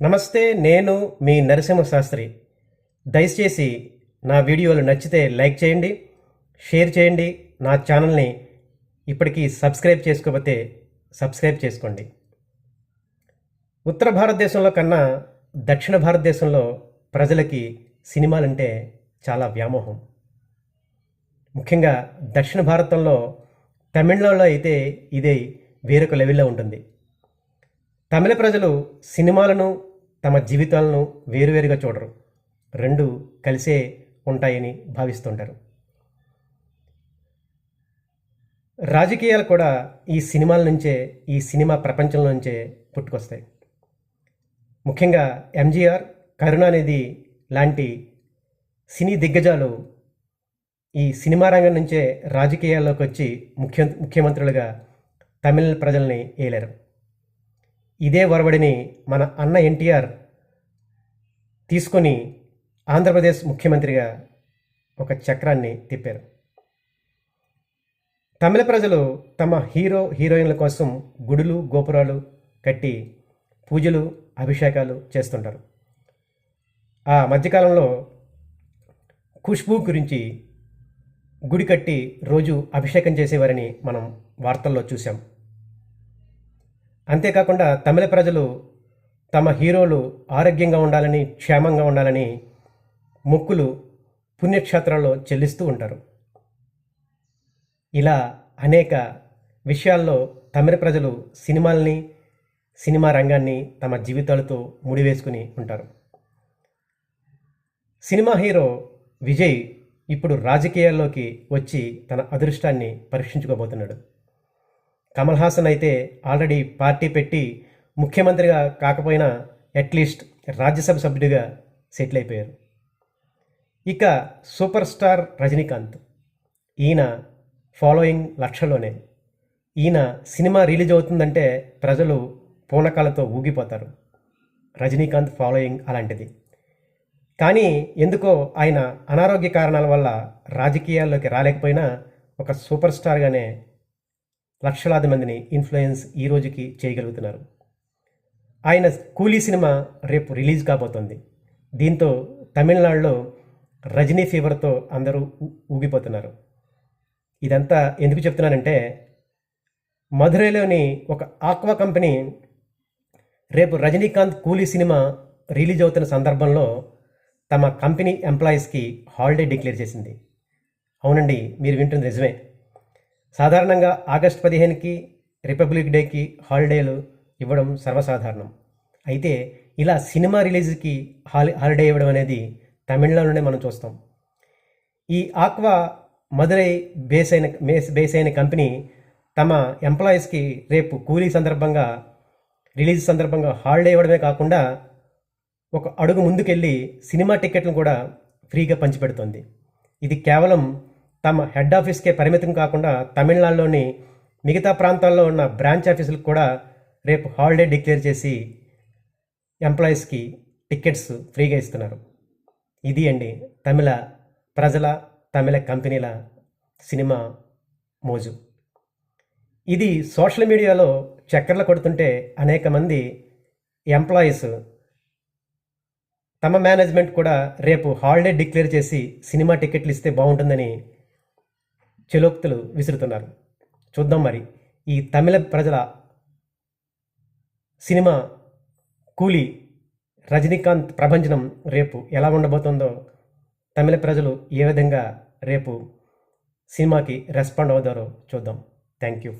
నమస్తే నేను మీ నరసింహ శాస్త్రి దయచేసి నా వీడియోలు నచ్చితే లైక్ చేయండి షేర్ చేయండి నా ఛానల్ని ఇప్పటికీ సబ్స్క్రైబ్ చేసుకోకపోతే సబ్స్క్రైబ్ చేసుకోండి. ఉత్తర భారతదేశంలో కన్నా దక్షిణ భారతదేశంలో ప్రజలకి సినిమాలంటే చాలా వ్యామోహం. ముఖ్యంగా దక్షిణ భారతంలో తమిళనాడులో అయితే ఇదే వేరొక లెవెల్లో ఉంటుంది. తమిళ ప్రజలు సినిమాలను తమ జీవితాలను వేరువేరుగా చూడరు. రెండు కలిసే ఉంటాయని భావిస్తుంటారు. రాజకీయాలు కూడా ఈ సినిమాల నుంచే ఈ సినిమా ప్రపంచం నుంచే పుట్టుకొస్తాయి. ముఖ్యంగా ఎంజీఆర్ కరుణానిధి లాంటి సినీ దిగ్గజాలు ఈ సినిమా రంగం నుంచే రాజకీయాల్లోకి వచ్చి ముఖ్య ముఖ్యమంత్రులుగా తమిళ ప్రజల్ని ఏలారు. ఇదే ఒరవడిని మన అన్న ఎన్టీఆర్ తీసుకొని ఆంధ్రప్రదేశ్ ముఖ్యమంత్రిగా ఒక చక్రాన్ని తిప్పారు. తమిళ ప్రజలు తమ హీరో హీరోయిన్ల కోసం గుడులు గోపురాలు కట్టి పూజలు అభిషేకాలు చేస్తుంటారు. ఆ మధ్యకాలంలో ఖుష్బూ గురించి గుడి కట్టి రోజు అభిషేకం చేసేవారని మనం వార్తల్లో చూసాం అంతేకాకుండా తమిళ ప్రజలు తమ హీరోలు ఆరోగ్యంగా ఉండాలని క్షేమంగా ఉండాలని మొక్కులు పుణ్యక్షేత్రాల్లో చెల్లిస్తూ ఉంటారు. ఇలా అనేక విషయాల్లో తమిళ ప్రజలు సినిమాల్ని సినిమా రంగాన్ని తమ జీవితాలతో ముడివేసుకుని ఉంటారు. సినిమా హీరో విజయ్ ఇప్పుడు రాజకీయాల్లోకి వచ్చి తన అదృష్టాన్ని పరీక్షించుకోబోతున్నాడు. కమల్ హాసన్ అయితే ఆల్రెడీ పార్టీ పెట్టి ముఖ్యమంత్రిగా కాకపోయినా అట్లీస్ట్ రాజ్యసభ సభ్యుడిగా సెటిల్ అయిపోయారు. ఇక సూపర్ స్టార్ రజనీకాంత్. ఈయన ఫాలోయింగ్ లక్షల్లోనే. ఈయన సినిమా రిలీజ్ అవుతుందంటే ప్రజలు పూనకాలతో ఊగిపోతారు. రజనీకాంత్ ఫాలోయింగ్ అలాంటిది. కానీ ఎందుకో ఆయన అనారోగ్య కారణాల వల్ల రాజకీయాల్లోకి రాలేకపోయినా ఒక సూపర్ స్టార్గానే లక్షలాది మందిని ఇన్ఫ్లుయెన్స్ ఈ రోజుకి చేయగలుగుతున్నారు. ఆయన కూలీ సినిమా రేపు రిలీజ్ కాబోతోంది. దీంతో తమిళనాడులో రజనీ ఫీవర్తో అందరూ ఊ- ఊగిపోతున్నారు. ఇదంతా ఎందుకు చెప్తున్నానంటే మధురైలోని ఒక ఆక్వా కంపెనీ రేపు రజనీకాంత్ కూలీ సినిమా రిలీజ్ అవుతున్న సందర్భంలో తమ కంపెనీ ఎంప్లాయీస్కి హాలిడే డిక్లేర్ చేసింది. అవునండి మీరు వింటుంది నిజమే. సాధారణంగా ఆగస్ట్ పదిహేనుకి రిపబ్లిక్ డేకి హాలిడేలు ఇవ్వడం సర్వసాధారణం. అయితే ఇలా సినిమా రిలీజ్కి హాలి హాలిడే ఇవ్వడం అనేది తమిళనాడులోనే మనం చూస్తాం. ఈ ఆక్వా మదురై బేస్ అయిన బేస్ అయిన కంపెనీ తమ ఎంప్లాయీస్కి రేపు కూలీ సందర్భంగా రిలీజ్ సందర్భంగా హాలిడే ఇవ్వడమే కాకుండా ఒక అడుగు ముందుకెళ్ళి సినిమా టికెట్లను కూడా ఫ్రీగా పంచిపెడుతోంది. ఇది కేవలం తమ హెడ్ ఆఫీస్కే పరిమితం కాకుండా తమిళనాడులోని మిగతా ప్రాంతాల్లో ఉన్న బ్రాంచ్ ఆఫీసులకు కూడా రేపు హాలిడే డిక్లేర్ చేసి ఎంప్లాయీస్కి టికెట్స్ ఫ్రీగా ఇస్తున్నారు. ఇది అండి తమిళ ప్రజల తమిళ కంపెనీల సినిమా మోజు. ఇది సోషల్ మీడియాలో చక్కర్లు కొడుతుంటే అనేక మంది ఎంప్లాయీస్ తమ మేనేజ్మెంట్ కూడా రేపు హాలిడే డిక్లేర్ చేసి సినిమా టికెట్లు ఇస్తే బాగుంటుందని చెలోక్తులు విసురుతున్నారు. చూద్దాం మరి. ఈ తమిళ ప్రజల సినిమా కూలీ రజనీకాంత్ ప్రభంజనం రేపు ఎలా ఉండబోతుందో తమిళ ప్రజలు ఏ విధంగా రేపు సినిమాకి రెస్పాండ్ అవుతారో చూద్దాం. Thank you.